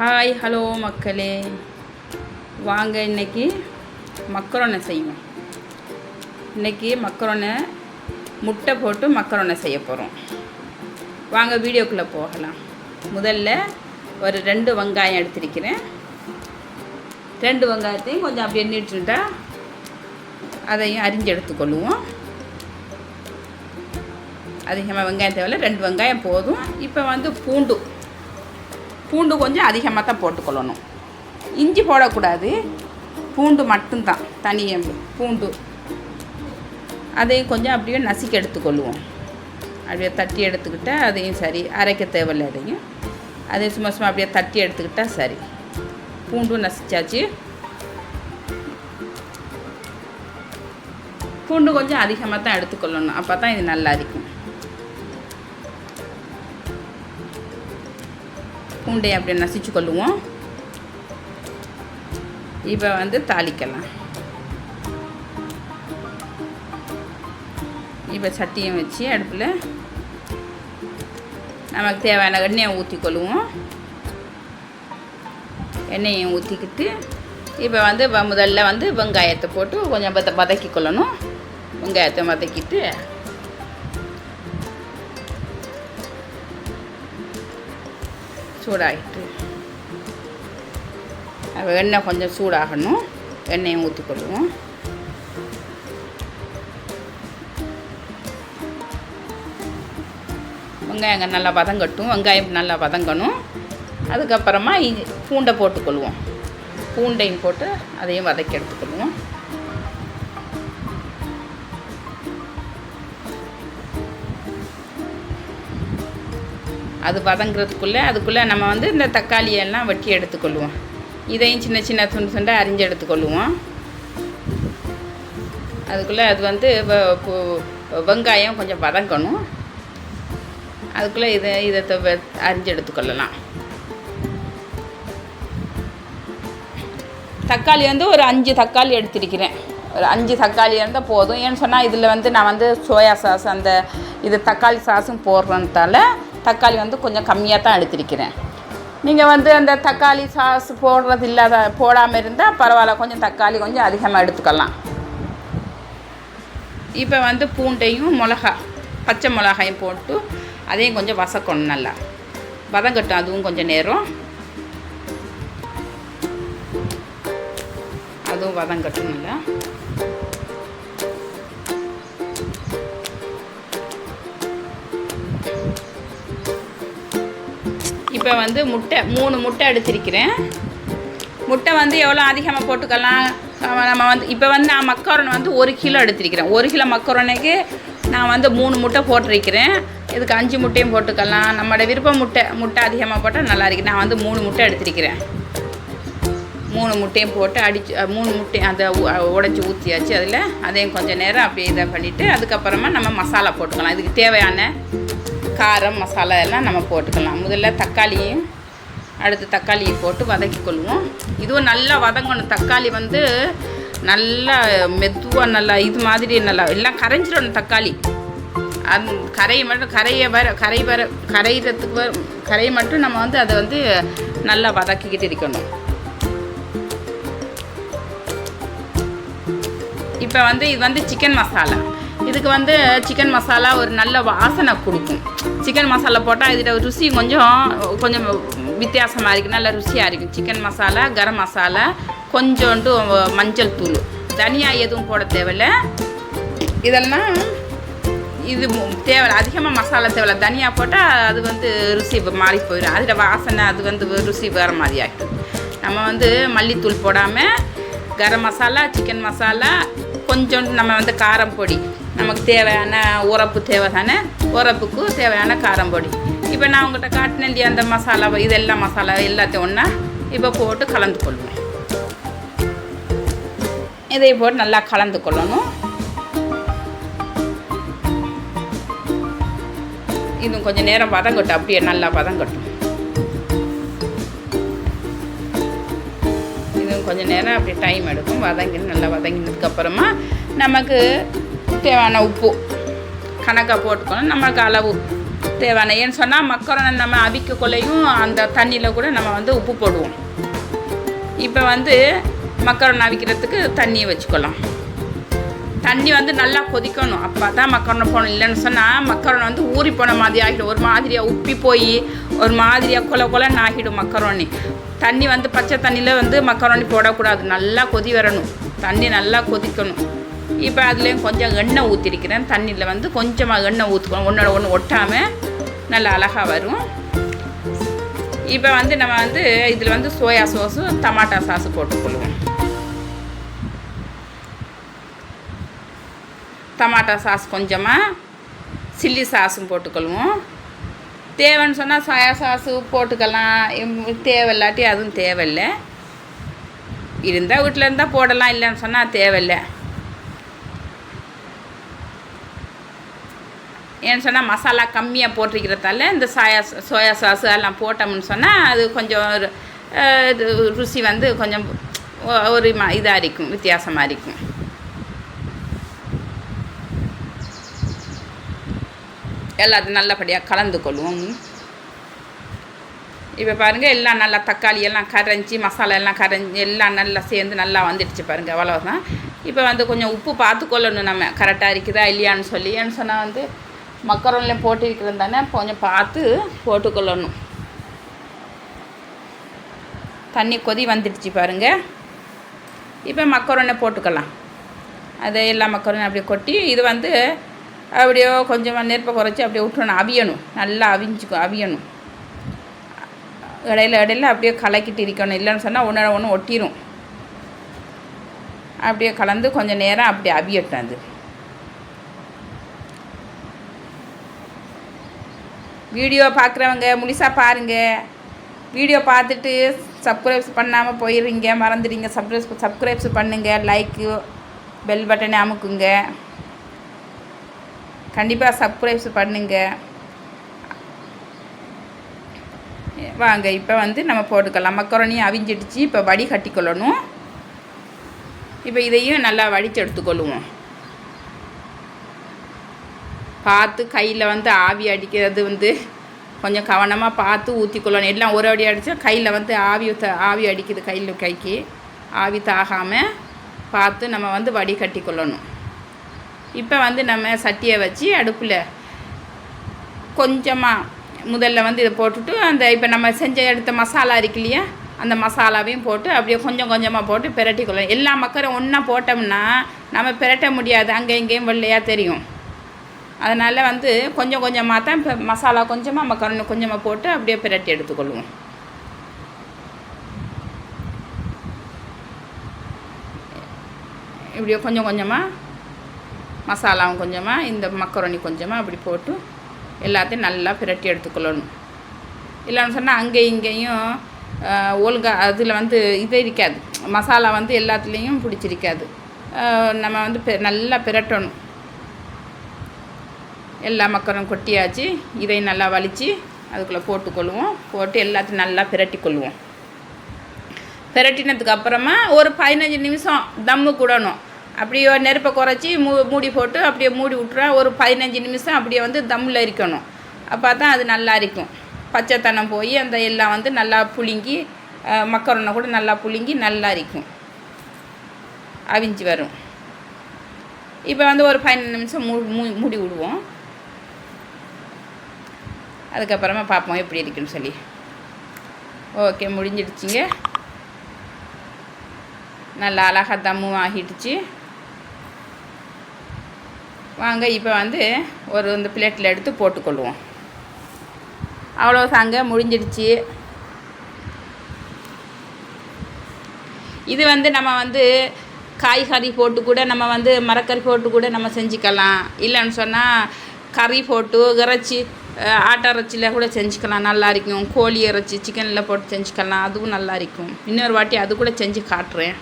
Hi hello மக்களே. வாங்க இன்னைக்கு மக்கரோனை செய்வோம். இன்னைக்கு மக்கரோனை முட்டை போட்டு மக்கரோனை செய்ய போகிறோம் வாங்க வீடியோக்குள்ளே போகலாம். முதல்ல ஒரு ரெண்டு வெங்காயம் எடுத்திருக்கிறேன். ரெண்டு வெங்காயத்தையும் கொஞ்சம் அப்படியே நீட்டுட்டா அதையும் அரிஞ்சு எடுத்துக்கொள்ளுவோம். அதிகமாக வெங்காயம் தேவையில்ல ரெண்டு வெங்காயம் போதும். இப்போ வந்து பூண்டு. பூண்டு கொஞ்சம் அதிகமாக தான் போட்டுக்கொள்ளணும். இஞ்சி போடக்கூடாது. பூண்டு மட்டும்தான் தனியாக பூண்டு. அதையும் கொஞ்சம் அப்படியே நசுக்கி எடுத்துக்கொள்ளுவோம். அப்படியே தட்டி எடுத்துக்கிட்டால் அதையும் சரி. அரைக்க தேவையில்லை அதையும் அதையும் சும்மா சும்மா அப்படியே தட்டி எடுத்துக்கிட்டால் சரி. பூண்டும் நசிச்சாச்சு பூண்டு கொஞ்சம் அதிகமாக தான் எடுத்துக்கொள்ளணும். அப்போ தான் இது நல்லா இருக்கும் பூண்டை அப்படியே நசிச்சு கொள்ளுவோம். இப்போ வந்து தாளிக்கலாம். இப்போ சட்டியும் வச்சு அடுப்பில் நமக்கு தேவையான எண்ணெயை ஊற்றி கொள்ளுவோம். எண்ணெயை ஊற்றிக்கிட்டு இப்போ வந்து முதல்ல வந்து வெங்காயத்தை போட்டு கொஞ்சம் வத வதக்கி கொள்ளணும். வெங்காயத்தை வதக்கிட்டு சூடாகிட்டு. அது எண்ணெய் கொஞ்சம் சூடாகணும். எண்ணெயை ஊற்றி கொள்ளுவோம் வெங்காயம் நல்லா வதங்கட்டும். வெங்காயம் நல்லா வதங்கணும். அதுக்கப்புறமா இ- பூண்டை போட்டுக்கொள்வோம். பூண்டையும் போட்டு அதையும் வதக்கி எடுத்துக்கொள்வோம். அது வதங்குறதுக்குள்ளே அதுக்குள்ளே நம்ம வந்து இந்த தக்காளியெல்லாம் வெட்டி எடுத்துக்கொள்வோம். இதையும் சின்ன சின்ன துண்டு துண்டாக அரிஞ்சு எடுத்துக்கொள்வோம். அதுக்குள்ளே அது வந்து வ- பு- வெங்காயம் கொஞ்சம் வதங்கணும். அதுக்குள்ளே இதை இதை அரிஞ்சு எடுத்துக்கொள்ளலாம். தக்காளி வந்து ஒரு அஞ்சு தக்காளி எடுத்திருக்கிறேன். ஒரு அஞ்சு தக்காளி இருந்தால் போதும். ஏன்னு சொன்னால் இதில் வந்து நான் வந்து சோயா சாஸ் அந்த இது தக்காளி சாஸும் போடுறதால தக்காளி வந்து கொஞ்சம் கம்மியாக தான் எடுத்திருக்கிறேன். நீங்கள் வந்து அந்த தக்காளி சாஸ் போடுறது இல்லாத போடாமல் இருந்தால் பரவாயில்ல கொஞ்சம் தக்காளி கொஞ்சம் அதிகமாக எடுத்துக்கலாம். இப்போ வந்து பூண்டையும் மிளகா பச்சை மிளகாயும் போட்டு அதையும் கொஞ்சம் வசக்கணும் நல்லா. வதங்கட்டும் அதுவும் கொஞ்சம் நேரம். அதுவும் வதங்கட்டும் நல்லா. இப்போ வந்து முட்டை மூணு முட்டை எடுத்திருக்கிறேன். முட்டை வந்து எவ்வளோ அதிகமாக போட்டுக்கலாம்? நம்ம வந்து இப்போ வந்து நான் மக்கரோனை வந்து ஒரு கிலோ எடுத்திருக்கிறேன். ஒரு கிலோ மக்கரோனைக்கு நான் வந்து மூணு முட்டை போட்டிருக்கிறேன். இதுக்கு அஞ்சு முட்டையும் போட்டுக்கலாம். நம்மளோட விருப்ப முட்டை முட்டை அதிகமாக போட்டால் நல்லா இருக்கு. நான் வந்து மூணு முட்டை எடுத்திருக்கிறேன். மூணு முட்டையும் போட்டு அடிச்சு மூணு முட்டையும் அதை உடச்சி ஊற்றியாச்சு அதில். அதையும் கொஞ்சம் நேரம் அப்படியே இதை பண்ணிவிட்டு அதுக்கப்புறமா நம்ம மசாலா போட்டுக்கலாம். இதுக்கு தேவையான காரம் மசாலா எல்லாம் நம்ம போட்டுக்கலாம். முதல்ல தக்காளியும் அடுத்து தக்காளியை போட்டு வதக்கி கொள்வோம். இதுவும் நல்லா வதங்கணும். தக்காளி வந்து நல்லா மெதுவாக நல்லா இது மாதிரி நல்லா எல்லாம் கரைஞ்சிடணும் தக்காளி. அந் கரையை மட்டும் கரையை வர கரை வர கரையிறதுக்கு வர கரையை மட்டும் நம்ம வந்து அதை வந்து நல்லா வதக்கிக்கிட்டு இருக்கணும். இப்போ வந்து இது வந்து சிக்கன் மசாலா இதுக்கு வந்து சிக்கன் மசாலா ஒரு நல்ல வாசனை கொடுக்கும். சிக்கன் மசாலா போட்டால் இதில் ருசி கொஞ்சம் கொஞ்சம் வித்தியாசமாக இருக்கும் நல்ல ருசியாக இருக்கும் சிக்கன் மசாலா கரம் மசாலா கொஞ்சோண்டு மஞ்சள் தூள். தனியா எதுவும் போட தேவையில்ல. இதெல்லாம் இது தேவை தேவையில்ல அதிகமாக மசாலா தேவையில்ல. தனியா போட்டால் அது வந்து ருசி மாறி போயிடும் அதில் வாசனை அது வந்து ருசி வேறு மாதிரி ஆகிடும் நம்ம வந்து மல்லித்தூள் போடாமல் கரம் மசாலா சிக்கன் மசாலா கொஞ்சோண்டு நம்ம வந்து காரம் பொடி நமக்கு தேவையான உரப்பு தேவை தானே உரப்புக்கு தேவையான காரம்பொடி இப்போ நான் உங்கள்கிட்ட காட்டினேன் அந்த மசாலா இதெல்லாம் மசாலா எல்லாத்தையும் ஒன்றா இப்போ போட்டு கலந்து கொள்வேன். இதை போட்டு நல்லா கலந்து கொள்ளணும். இதுவும் கொஞ்சம் நேரம் பதங்கட்டும். அப்படியே நல்லா பதங்கட்டும். இதுவும் கொஞ்சம் நேரம் அப்படியே டைம் எடுக்கும். வதங்கி நல்லா வதங்கினதுக்கப்புறமா நமக்கு தேவையான உப்பு. கணக்காக போட்டுக்கணும். நம்மளுக்கு அளவு தேவையான. ஏன்னு சொன்னால் மக்கரோனை நம்ம அவிக்கக்குள்ளேயும் அந்த தண்ணியில் கூட நம்ம வந்து உப்பு போடுவோம். இப்போ வந்து மக்கரோனை அவிக்கிறதுக்கு தண்ணியை வச்சுக்கலாம். தண்ணி வந்து நல்லா கொதிக்கணும். அப்போ தான் மக்கரோனை போகணும் இல்லைன்னு சொன்னால் மக்கரோனை வந்து ஊறி போன மாதிரி ஆகிடும். ஒரு மாதிரியாக உப்பி போய் ஒரு மாதிரியாக கொல கொலன்னு ஆகிடும் மக்கரோனி. தண்ணி வந்து பச்சை தண்ணியில் வந்து மக்கரோனி போடக்கூடாது. நல்லா கொதி வரணும். தண்ணி நல்லா கொதிக்கணும். இப்போ அதுலேயும் கொஞ்சம் எண்ணெய் ஊற்றிருக்கிறேன் தண்ணியில் வந்து கொஞ்சமாக எண்ணெய் ஊற்றுக்கணும் ஒன்றோட ஒன்று ஒட்டாமல் நல்லா அழகாக வரும். இப்போ வந்து நம்ம வந்து இதில் வந்து சோயா சாஸும் டமாட்டா சாஸு போட்டுக்கொள்வோம். டமாட்டா சாஸ் கொஞ்சமாக சில்லி சாஸும் போட்டுக்கொள்வோம். தேவைன்னு சொன்னால் சோயா சாஸு போட்டுக்கலாம். தேவையில்லாட்டி அதுவும் தேவையில்லை. இருந்தால் வீட்டில் இருந்தால் போடலாம். இல்லைன்னு சொன்னால் தேவையில்லை. ஏன்னு சொன்னால் மசாலா கம்மியாக போட்டிருக்கிறதால இந்த சாயா சோயா சாஸ் எல்லாம் போட்டோம்னு சொன்னால் அது கொஞ்சம் ஒரு, இது ருசி வந்து கொஞ்சம் ஒரு இதாக இருக்கும் வித்தியாசமாக இருக்கும். எல்லாத்தையும் நல்லபடியாக கலந்து கொள்வோம். இப்போ பாருங்கள் எல்லாம் நல்லா தக்காளி எல்லாம் கரைஞ்சி மசாலா எல்லாம் கரைஞ்சி எல்லாம் நல்லா சேர்ந்து நல்லா வந்துடுச்சு பாருங்கள் அவ்வளோதான் இப்போ வந்து கொஞ்சம் உப்பு பார்த்து கொள்ளணும் நம்ம. கரெக்டாக இருக்குதா இல்லையான்னு சொல்லி ஏன்னு சொன்னால் வந்து மக்கரோன்லேயும் போட்டிருக்கிறது தானே கொஞ்சம் பார்த்து போட்டுக்கொள்ளணும். தண்ணி கொதி வந்துடுச்சு பாருங்கள் இப்போ மக்கரோனை போட்டுக்கலாம். அதை எல்லா மக்கரோனையும் அப்படியே கொட்டி இது வந்து அப்படியோ கொஞ்சம் நெருப்பை குறைச்சி அப்படியே விட்டுறணும் அவியணும். நல்லா அவிஞ்சுக்கும் அவியணும். இடையில இடையில அப்படியே கலக்கிட்டு இருக்கணும். இல்லைன்னு சொன்னால் ஒன்று ஒன்று ஒட்டிடும் அப்படியே கலந்து கொஞ்சம் நேரம் அப்படியே அவியட்டும் அது. வீடியோ பார்க்குறவங்க முழுசாக பாருங்கள் வீடியோ பார்த்துட்டு சப்ஸ்கிரைப்ஸ் பண்ணாமல் போயிடுறீங்க மறந்துடுங்க சப்ஸ்கிரைப் சப்ஸ்கிரைப்ஸ் பண்ணுங்கள் லைக்கு பெல் பட்டனை அமுக்குங்க. கண்டிப்பாக சப்ஸ்கிரைப்ஸ் பண்ணுங்கள் வாங்க இப்போ வந்து நம்ம போட்டுக்கலாம். மக்கரோனியும் அவிஞ்சிடுச்சு இப்போ வடி கட்டிக்கொள்ளணும் இப்போ இதையும் நல்லா வடித்து எடுத்துக்கொள்ளுவோம். பார்த்து கையில் வந்து ஆவி அடிக்கிறது வந்து கொஞ்சம் கவனமாக பார்த்து ஊற்றிக்கொள்ளணும் எல்லாம் ஒரு அடி அடித்தா கையில் வந்து ஆவி த- ஆவி அடிக்குது கையில் கைக்கு. ஆவி தாகாமல் பார்த்து நம்ம வந்து வடி கட்டிக்கொள்ளணும். இப்போ வந்து நம்ம சட்டியை வச்சு அடுப்பில் கொஞ்சமாக முதல்ல வந்து இதை போட்டுட்டு அந்த இப்போ நம்ம செஞ்ச எடுத்த மசாலா இருக்கு இல்லையா? அந்த மசாலாவையும் போட்டு அப்படியே கொஞ்சம் கொஞ்சமாக போட்டு பிரட்டிக்கொள்ளணும். எல்லா மக்களும் ஒன்றா போட்டோம்னா நம்ம பிரட்ட முடியாது. அங்கே இங்கேயும் வெள்ளையாக தெரியும். அதனால் வந்து கொஞ்சம் கொஞ்சமாக தான் இப்போ மசாலா கொஞ்சமாக மக்கள் கொஞ்சமாக போட்டு அப்படியே பிரட்டி எடுத்துக்கொள்வோம். இப்படியே கொஞ்சம் கொஞ்சமாக மசாலாவும் கொஞ்சமாக இந்த மக்கரோனி கொஞ்சமாக அப்படி போட்டு எல்லாத்தையும் நல்லா பிரட்டி எடுத்துக்கொள்ளணும். இல்லைன்னு சொன்னால் அங்கேயும் இங்கேயும் ஒழுங்காக அதில் வந்து இது இருக்காது. மசாலா வந்து எல்லாத்துலேயும் பிடிச்சிருக்காது. நம்ம வந்து பெ நல்லா பிரட்டணும். எல்லா மக்கரும் கொட்டியாச்சு. இதையும் நல்லா வலித்து அதுக்குள்ளே போட்டுக்கொள்வோம். போட்டு எல்லாத்தையும் நல்லா பிரட்டி கொள்வோம் பிரட்டினதுக்கு அப்புறமா ஒரு பதினஞ்சு நிமிஷம் தம்மு கூடணும். அப்படியே நெருப்பை குறைச்சி மூ மூடி போட்டு அப்படியே மூடி விட்டுறா. ஒரு பதினஞ்சு நிமிஷம் அப்படியே வந்து தம்மில் இருக்கணும். அப்போ தான் அது நல்லா இருக்கும். பச்சைத்தனம் போய் அந்த எல்லாம் வந்து நல்லா புழுங்கி மக்கரோனை கூட நல்லா புழுங்கி நல்லா இருக்கும். அவிஞ்சு வரும். இப்போ வந்து ஒரு பதினஞ்சு நிமிஷம் மூ மூ- மூடி விடுவோம். அதுக்கப்புறமா பார்ப்போம் எப்படி இருக்குன்னு சொல்லி. ஓகே முடிஞ்சிடுச்சிங்க. நல்லா அழகாக தம்மும் ஆகிடுச்சு. வாங்க இப்போ வந்து ஒரு இந்த பிளேட்டில் எடுத்து போட்டுக்கொள்வோம். அவ்வளோ தாங்க முடிஞ்சிடுச்சு. இது வந்து நம்ம வந்து காய்கறி போட்டு கூட நம்ம வந்து மரக்கறி போட்டு கூட நம்ம செஞ்சுக்கலாம். இல்லைன்னு சொன்னால் கறி போட்டு இறைச்சி ஆட்டை இறைச்சியில் கூட செஞ்சுக்கலாம். நல்லா இருக்கும். கோழி இறைச்சி சிக்கனில் போட்டு செஞ்சுக்கலாம். அதுவும் நல்லா இருக்கும். இன்னொரு வாட்டி அது கூட செஞ்சு காட்டுறேன்.